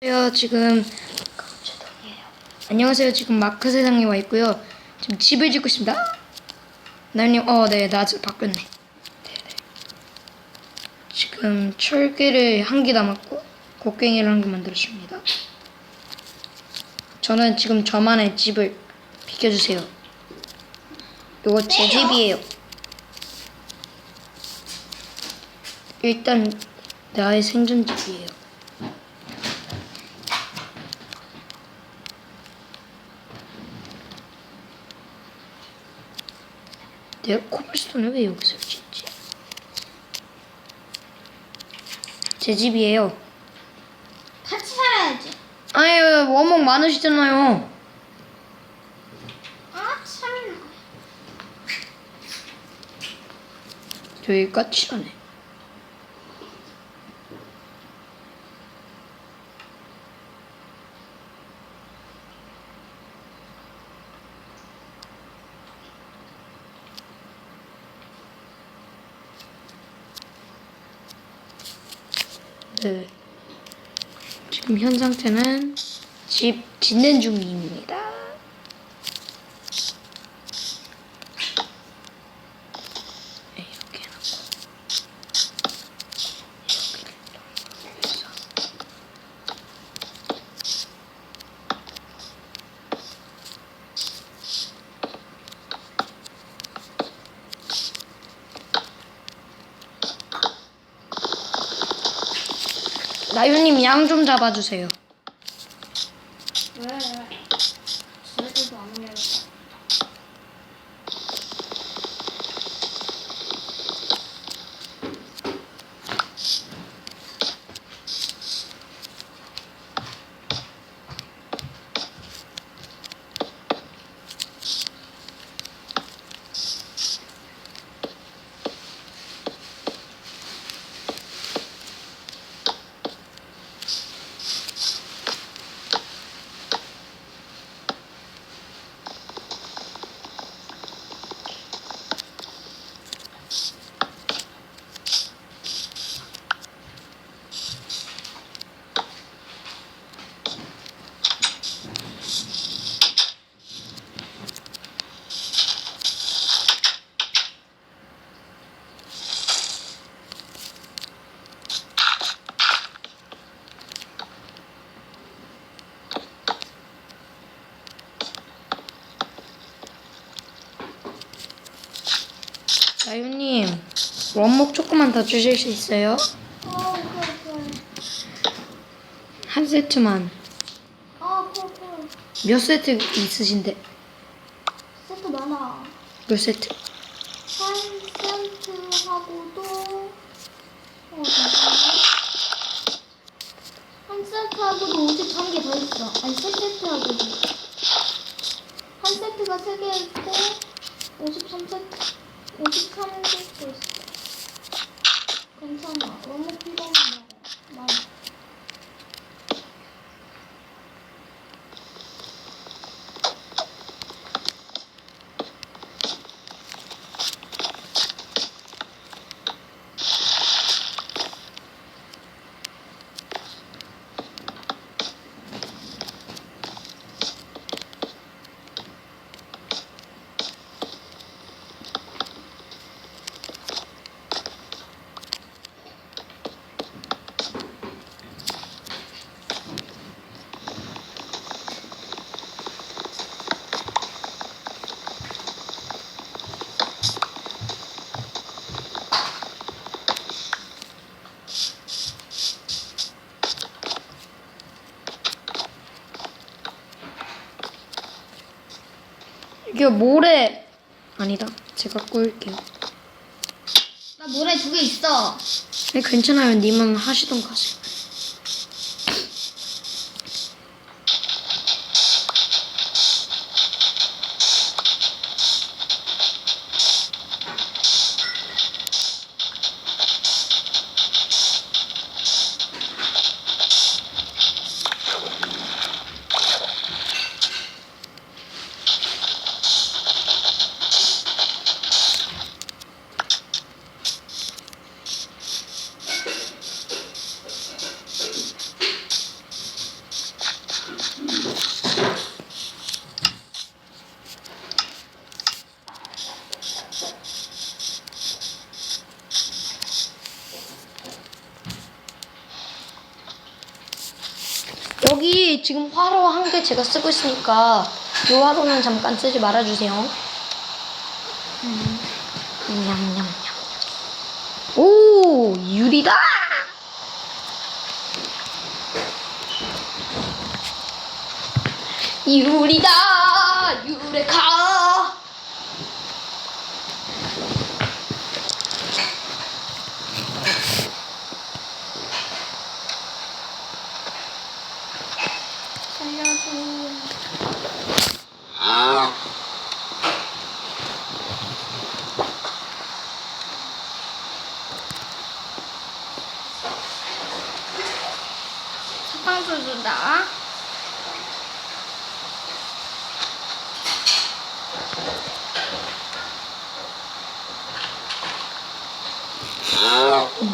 안녕하세요. 지금 안녕하세요. 지금 마크 세상에 와 있고요. 지금 집을 짓고 있습니다. 나님, 어, 네, 낮을 바뀌었네. 네, 네. 지금 철개를 한개 남았고 곡괭이를 한 개 만들었습니다. 저는 지금 저만의 집을 비켜주세요. 이거 제 집이에요. 일단 나의 생존 집이에요. 내가 코블스톤을 왜 여기서 짓지? 제 집이에요. 같이 살아야지. 아유 원목 많으시잖아요. 아, 참나. 저기 까칠하네. 네. 지금 현 상태는 집 짓는 중입니다. 나유님 양 좀 잡아주세요. 원목 조금만 더 주실 수 있어요? 어, 그래, 그래. 한 세트만. 어, 그래, 그래. 몇 세트 있으신데? 세트 많아. 몇 세트? 한 세트 하고도, 어, 잠깐만. 한 세트 하고도 51개 더 있어. 아니, 세 세트 하고도. 한 세트가 3개 있고, 53세트, 53세트 있어. 괜찮아. 너무 피곤한 거. 많아. 이게 모래 아니다. 제가 구울게요. 나 모래 두 개 있어. 네, 괜찮아요. 님은 하시던 거 하세요. 지금 화로 한 개 제가 쓰고 있으니까 이 화로는 잠깐 쓰지 말아주세요. 음. 냠냠냠. 오 유리다. 유리다 유레카. 살려줘. 사탕수수다.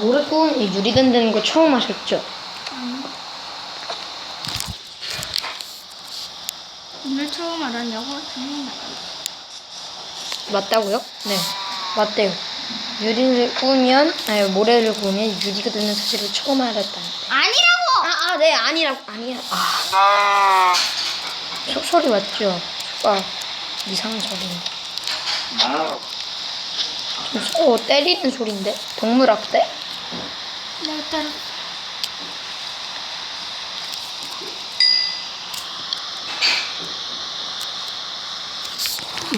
모래 구운 이 유리 든다는 거 처음 하셨죠? 오늘 처음 알았냐고? 당연히 맞다고요? 네, 맞대요. 유리를 구우면, 아니 모래를 구우면 유리가 되는 사실을 처음 알았다는데. 아니라고! 아, 아, 네, 아니라고, 아니야. 아, 소, 소리 맞죠? 아, 이상한 소리인데. 좀 소 때리는 소리인데? 동물학대? 내가 따라.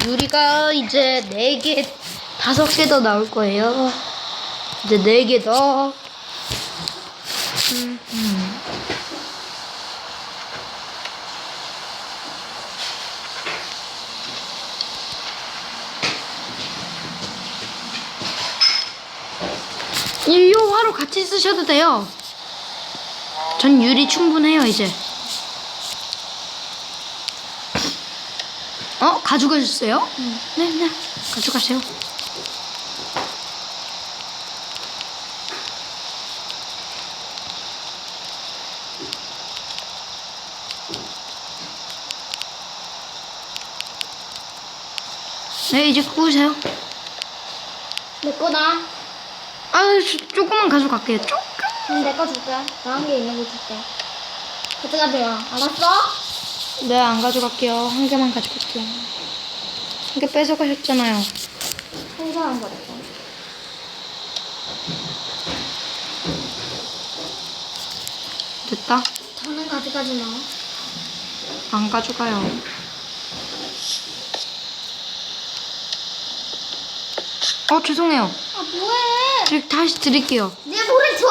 유리가 이제 네 개, 다섯 개더 나올 거예요. 이제 네개 더. 음, 음. 이 요 화로 같이 쓰셔도 돼요. 전 유리 충분해요, 이제. 어? 가져가셨어요? 네, 네. 가져가세요. 네, 이제 구우세요. 내 거다. 아, 조- 조금만 가져갈게요. 조금. 그럼 내 거 줄게. 나한 개 있는 거 줄게. 가져가세요. 알았어? 네, 안 가져갈게요. 한 개만 가져갈게요. 한 개 뺏어가셨잖아요. 한 사람 거랬어. 됐다. 저는 가져가지 마. 안 가져가요. 어, 죄송해요. 아, 뭐해? 저 다시 드릴게요. 내 모래 줘!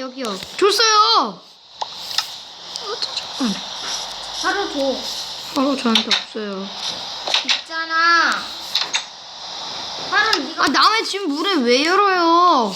여기요. 줬어요. 어, 잠깐만. 바로 줘. 바로 저한테 없어요. 있잖아. 바로 네가 아, 남의 집 물에 왜 열어요?